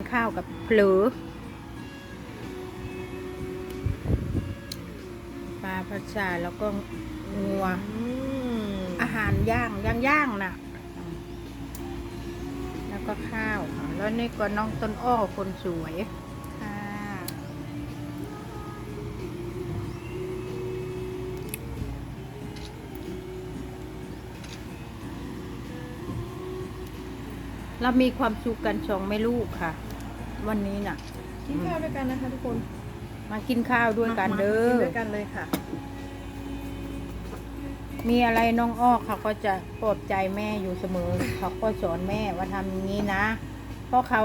ข้าวกับเผลอปลาผัดชาแล้วก็งัวอาหารย่างย่างย่างๆน่ะ แล้วก็ข้าว แล้วนี่ก็น้องต้นอ้อคนสวยค่ะเรามีความสุขกันสองแม่ลูกค่ะ วันนี้น่ะ กินข้าวด้วยกันนะคะ ทุกคนมากินข้าวด้วยกันเด้มากินอ ด้วยกันเลยค่ะ มีอะไรน้องอ้อเขาก็จะปลอบใจแม่อยู่เสมอ เขาก็สอนแม่ว่าทำอย่างนี้นะ เพราะเขา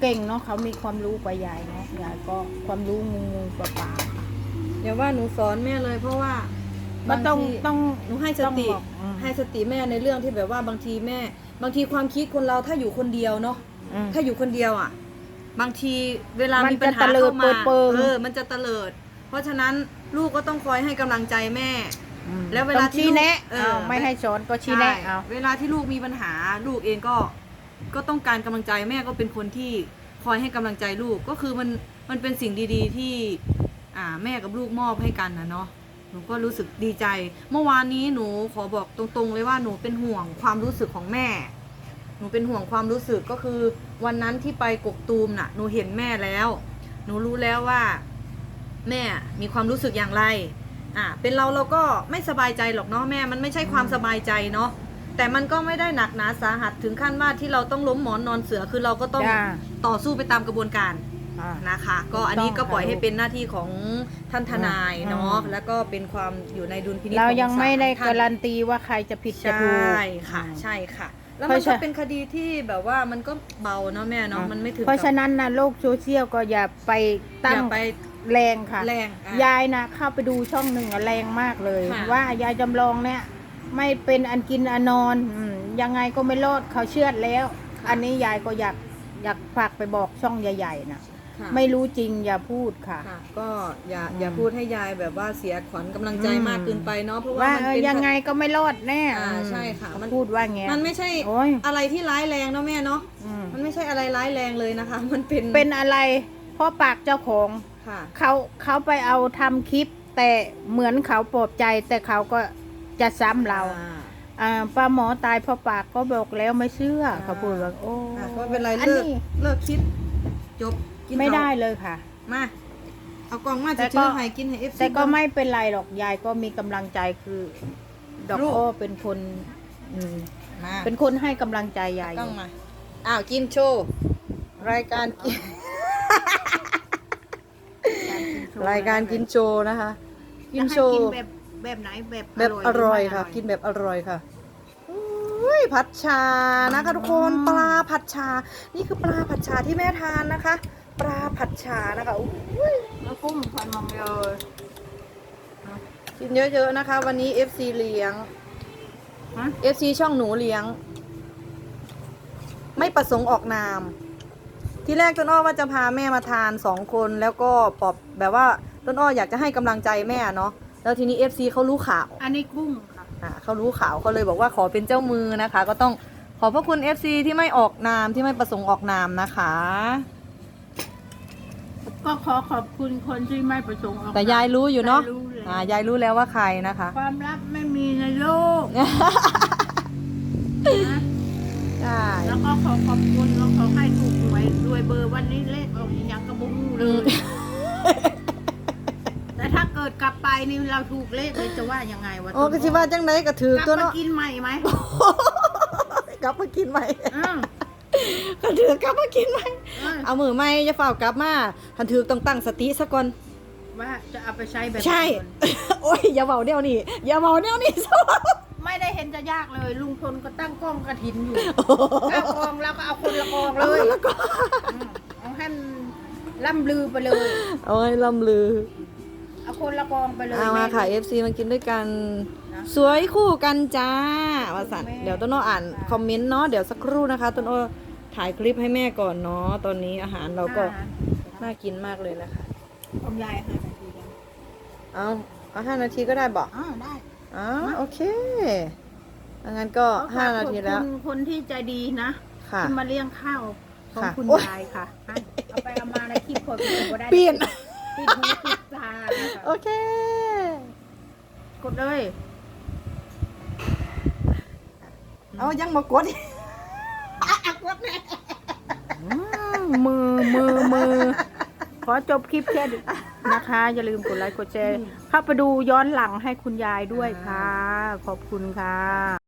เก่งเนาะเขามีความรู้กว่ายายเนาะยายก็ความรู้งูงูปลาปลาเดี๋ยวว่าหนูสอนแม่เลย เพราะว่าก็ต้องบาทีต้องหนูให้สต้องติบอกอืมให้สติแม่ในเรื่องที่แบบว่าบางทีแม่ บางทีความคิดคนเราถ้าอยู่คนเดียวเนาะ อืมถ้าอยู่คนเดียวอะ บางทีเวลามันมีปัญหาจะตะเลิดเข้ามาเปิงๆเออ มันจะเตลิด เพราะฉะนั้นลูกก็ต้องคอยให้กำลังใจแม่อืมแล้วเวลาต้องที่ชี้แนะลูกเออเอาไม่ให้สอนก็ชี้แนะใช่เอาเวลาที่ลูกมีปัญหา ลูกเองก็ก็ต้องการกำลังใจแม่ก็เป็นคนที่คอยให้กำลังใจลูกก็คือมันมันเป็นสิ่งดี ๆ ที่อ่าแม่กับลูกมอบให้กันนะเนาะหนูก็รู้สึกดีใจ เมื่อวานนี้หนูขอบอกตรงๆ เลยว่าหนูเป็นห่วงความรู้สึกของแม่ หนูเป็นห่วงความรู้สึกก็คือ วันนั้นที่ไปกกตูมน่ะหนูเห็นแม่แล้ว หนูรู้แล้วว่า แม่มีความรู้สึกอย่างไรอ่าเป็นเราเราก็ไม่สบายใจหรอกเนาะแม่มันไม่ใช่ความสบายใจเนาะแต่มันก็ไม่ได้หนักหนาสาหัสถึงขั้นว่าที่เราต้องล้มหมอนนอนเสือคือเราก็ต้องจ้า ต่อสู้ไปตามกระบวนการอ่า นะคะ ก็อันนี้ถูกต้ก็องปล่อยค่ะให้เป็นหน้าที่ของท่านทนายเนาะอืมแล้วก็เป็นความอยู่ในดุลพินิจเราของยังไม่ได้ศลท่นการันตีว่าใครจะผิดใชจะถูก่ค่ะอืมใช่ค่ะ แล้วเพมันราะก็ฉะเป็นคดีที่แบบว่ามันก็เบาเนาะแม่เนาะมันไม่ถึงเพราะกับฉะนั้นนะโลกโซเชียลก็อย่าไปอตั้งย่าไปแรงค่ะ แรงอะยายนะเข้าไปดูช่องหนึ่งอะแรงมากเลยค่ะว่ายายจำลองเนี่ย ไม่เป็นอันกินอันนอนอืมยังไงก็ไม่รอดเขาเชื่อดแล้ว อันนี้ยายก็อยากอยากฝากไปบอกช่องใหญ่ ๆนะ ค่ะไม่รู้จริงอย่าพูดค่ะ ค่ะ ก็อย่าอืมอย่าพูดให้ยายแบบว่าเสียขวัญกำลังใจอืมมากเกินไปเนาะเพราะว่าว่ามันเออเป็น ยังไงก็ไม่รอดแน่อ่าอืมใช่ค่ะเขามัน พูดว่าไง มันไม่ใช่โอ้ย อะไรที่ร้ายแรงเนาะแม่เนาะอืมมันไม่ใช่อะไรร้ายแรงเลยนะคะ มันเป็นเป็นอะไรเพราะปากเจ้าของค่ะ เขาเขาไปเอาทำคลิป แต่เหมือนเขาปลอบใจ แต่เขาก็จะซ้ำเราอ่อ่าป้าหมอตายเพราะปากก็บอกแล้วไม่เชื่ออ่าเขาพูดว่าโอ้อะก็เป็นไรอันเลิกนี้ เลิกคิดจบ กินไม่ได้ข้าวเลยค่ะมาเอากล่องมาแต่จะก็ชื่อให้กินให้เอฟซี แต่ก็ไม่เป็นไรหรอกยายก็มีกำลังใจคือ ดอกลูกโอ้เป็นคนอืมมาเป็นคนให้กำลังใจยายอกล้องยู่มาอ้าวกินโชว์รายการกินรายการกินโชว์นะคะ กินโชว์กินแบบแบบไหนแบบแบบอร่อยหไม่ค่ะ กินแบบอร่อยค่ะอุ้ยผัดชานะคะทุกคนปลาผัดชา นี่คือปลาผัดชาที่แม่ทานนะคะ ปลาผัดชานะคะอุ้ยแล้วกุ้งควันมองเลยกินเยอะๆนะคะ วันนี้ FC เลี้ยงฮะ FC ช่องหนูเลี้ยง ไม่ประสงค์ออกนาม ที่แรกต้นอ้อว่าจะพาแม่มาทานสองคนแล้วก็ปอบแบบว่าต้นอ้ออยากจะให้กำลังใจแม่เนาะแล้วทีนี้ FC เขารู้ข่าว อันนี้กุ้งค่ะอ่าเขารู้ข่าวเขาเลยบอกว่าขอเป็นเจ้ามือนะคะ ก็ต้องขอบพระคุณ FC ที่ไม่ออกนามที่ไม่ประสงค์ออกนามนะคะ ก็ขอขอบคุณคนที่ไม่ประสงค์ออกแต่ยายรู้อยู่เนาะยายรู้แล้วอ่ายายรู้แล้วว่าใครนะคะ ความลับไม่มีในโลกนะใช่แล้วก็ขอขอบคุณแล้วขอให้ถูกหวยด้วยเบอร์วันนี้เลขออกยังกระบุ้งเลย แต่ถ้าเกิดกลับไปนี่เราถูกเลขเลยจะว่ายังไงวะโอ้ก็สิว่าจังไดก็ถือกลับตัวมาเนาะกินใหม่ไหมกลับมากินใหม่ อืม ก็ถือกลับมากินใหม่เออเอามือไม่จะเฝ้ากลับมาทันถือต้องตั้งสติซะก่อน ว่าจะเอาไปใช้แบบใช่ไหนโอ้ยอย่าเบาเดียวนี่อย่าเบาเดียวนี่ซะไม่ได้เห็นจะยากเลย ลุงพลก็ตั้งกล้องกระถินอยู่เอากองแล้วก็เอาคนละกองเลยแล้วก็อืมเอาให้มันล่ำลือไปเลยเอาให้ลำลือ เอาคนละกองไปเลยเอามาค่ะ แ FC มากินด้วยกัน นะสวยคู่กันจ้าว่าสันแม่เดี๋ยวต้นอ้ออ่านค่ะคอมเมนต์เนาะเดี๋ยวสักครู่นะคะต้นอ้อ ถ่ายคลิปให้แม่ก่อนเนาะตอนนี้อาหารเราก็น่ากินมากเลยนะคะผมยายค่ะนาทีเดียวเอาเอาห้านาทีก็ได้บอกอ๋อได้อ๋อโอเคงั้นก็ห้านาทีแล้วขอบคุณคนที่ใจดีนะค่ะที่มาเลี้ยงข้าวของค่ะคุณโอ๊ยยายค่ะอะเอาไปเอามาในคลิปคนอื่นก็ได้เปลี่ยนปิดหูปิดตาค่ะโอเค กดเลยเอายังมากดอีกอะกดแน่อืม มือมือมือ ขอจบคลิปแค่นี้นะคะ อย่าลืมกดไลค์กดแชร์เข้าไปดูย้อนหลังให้คุณยายด้วยค่ะ ขอบคุณค่ะ